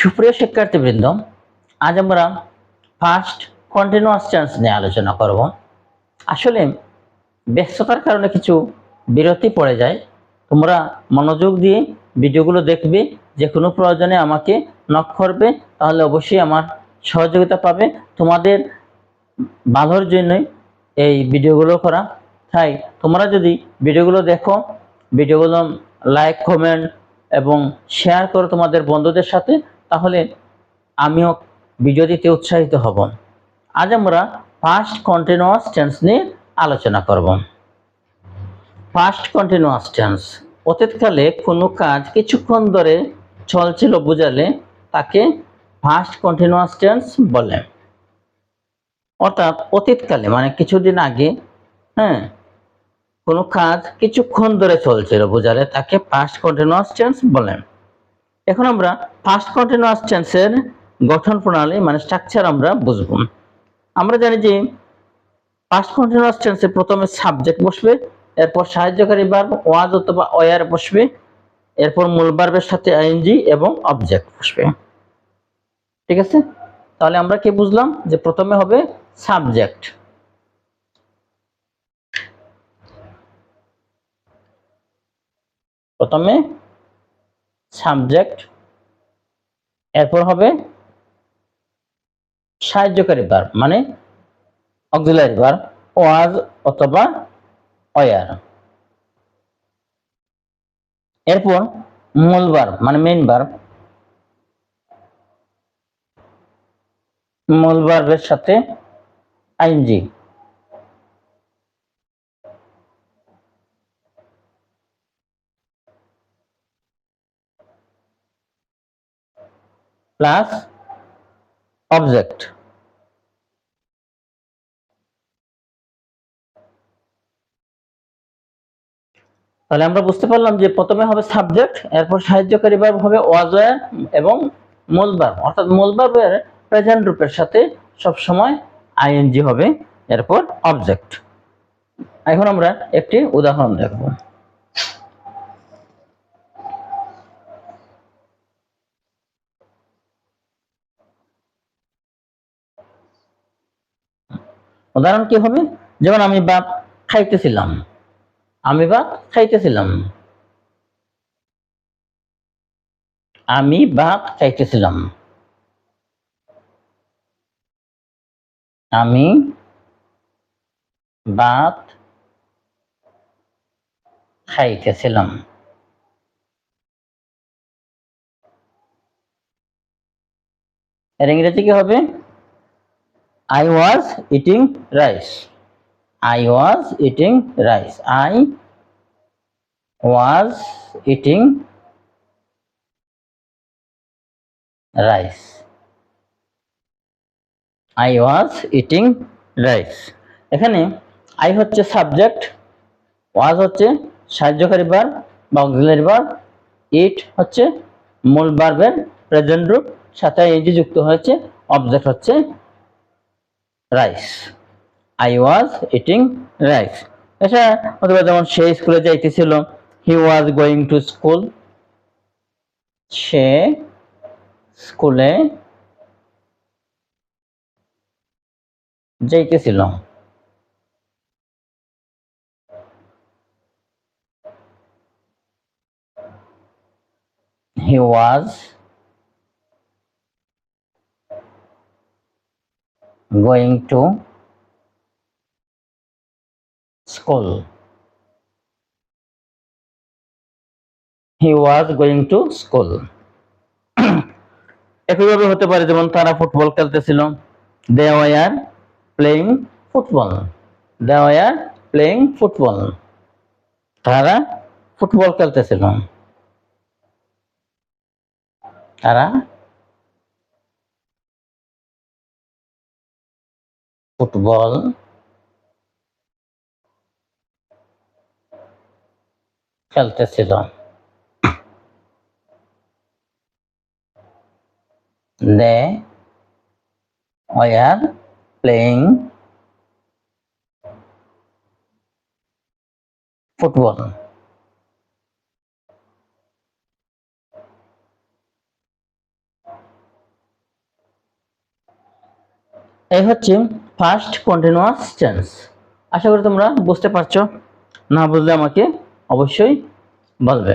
সুপ্রিয় শিক্ষার্থীবৃন্দ, আজ আমরা ফার্স্ট কন্টিনিউয়াস টেন্স নিয়ে আলোচনা করব। আসলে ব্যস্ততার কারণে কিছু বিরতি পড়ে যায়। তোমরা মনোযোগ দিয়ে ভিডিওগুলো দেখবে যে কোনো প্রয়োজনে আমাকে নক করবে, তাহলে অবশ্যই আমার সহযোগিতা পাবে। তোমাদের ভালোর জন্যই এই ভিডিওগুলো করা। তাই তোমরা যদি ভিডিওগুলো দেখো, ভিডিওগুলো লাইক কমেন্ট এবং শেয়ার করো তোমাদের বন্ধুদের সাথে তাহলে আমিও ভিডিও দিতে উৎসাহিত হব। আজ আমরা ফার্স্ট কন্টিনিউয়াস টেন্স নিয়ে আলোচনা করব। ফার্স্ট কন্টিনিউয়াস টেন্স অতীতকালে কোনো কাজ কিছুক্ষণ ধরে চলছিল বোঝালে তাকে ফার্স্ট কন্টিনিউয়াস টেন্স বলে। অর্থাৎ অতীতকালে মানে কিছুদিন আগে হ্যাঁ কোনো কাজ কিছুক্ষণ ধরে চলছিল বোঝালে তাকে ফার্স্ট কন্টিনিউয়াস টেন্স বলে। এখন আমরা ফার্স্ট কন্টিনিউয়াস টেন্সের গঠন প্রণালী মানে স্ট্রাকচার আমরা বুঝব। আমরা জানি যে ফার্স্ট কন্টিনিউয়াস টেন্সে প্রথমে সাবজেক্ট বসবে, এরপর সাহায্যকারী ভার্ব ওয়াজ অথবা ওয়ার বসবে, এরপর মূল ভার্বের সাথে আইএনজি এবং অবজেক্ট বসবে। ঠিক আছে? তাহলে আমরা কি বুঝলাম? যে প্রথমে হবে সাবজেক্ট প্রথমে সাবজেক্ট, এরপর হবে সাহায্যকারী ভার্ব মানে অক্সিলারি ভার্ব ওয়াজ অথবা অয়ার এরপর মূল ভার্ব মানে মেইন ভার্ব মূল ভার্বের সাথে আইনজি প্লাস অবজেক্ট তাহলে আমরা বুঝতে পারলাম যে প্রথমে হবে সাবজেক্ট এরপর সাহায্যকারী ভার্ব হবে ওয়াজয়ার এবং মূল ভার্ব অর্থাৎ মূল ভার্বের প্রেজেন্ট রূপের সাথে সব সময় আইএনজি হবে, এরপর অবজেক্ট এখন আমরা একটি উদাহরণ দেখব। উদাহরণ কি হবে? যেমন আমি ভাত খাইতেছিলাম। আমি ভাত খাইতেছিলাম। আমি ভাত খাইতেছিলাম। আমি ভাত খাইতেছিলাম। এর ইংরেজি কি হবে? I was eating rice I was eating rice. I was eating rice. I was eating rice. এখানে আই হচ্ছে সাবজেক্ট ওয়াজ হচ্ছে সাহায্যকারী বার বা অক্সিলারি বার ইট হচ্ছে মূল বার্বের প্রেজেন্ট রূপ, সাথে এজি যুক্ত হয়েছে অবজেক্ট হচ্ছে rice I was eating rice এছাড়া অথবা যেমন সে স্কুলে যাইতেছিল he was going to school সে স্কুলে যাইতেছিল। He was going to school. He was going to school. একইভাবে হতে পারে, যেমন তারা football খেলতেছিল they were playing football they were playing football তারা ফুটবল খেলতেছিল তারা football. খেলতেছিল। They were playing football. এই হচ্ছে ফার্স্ট কন্টিনিউয়াস টেন্স আশা করি তোমরা বুঝতে পারছ। না বুঝলে আমাকে অবশ্যই বলবে।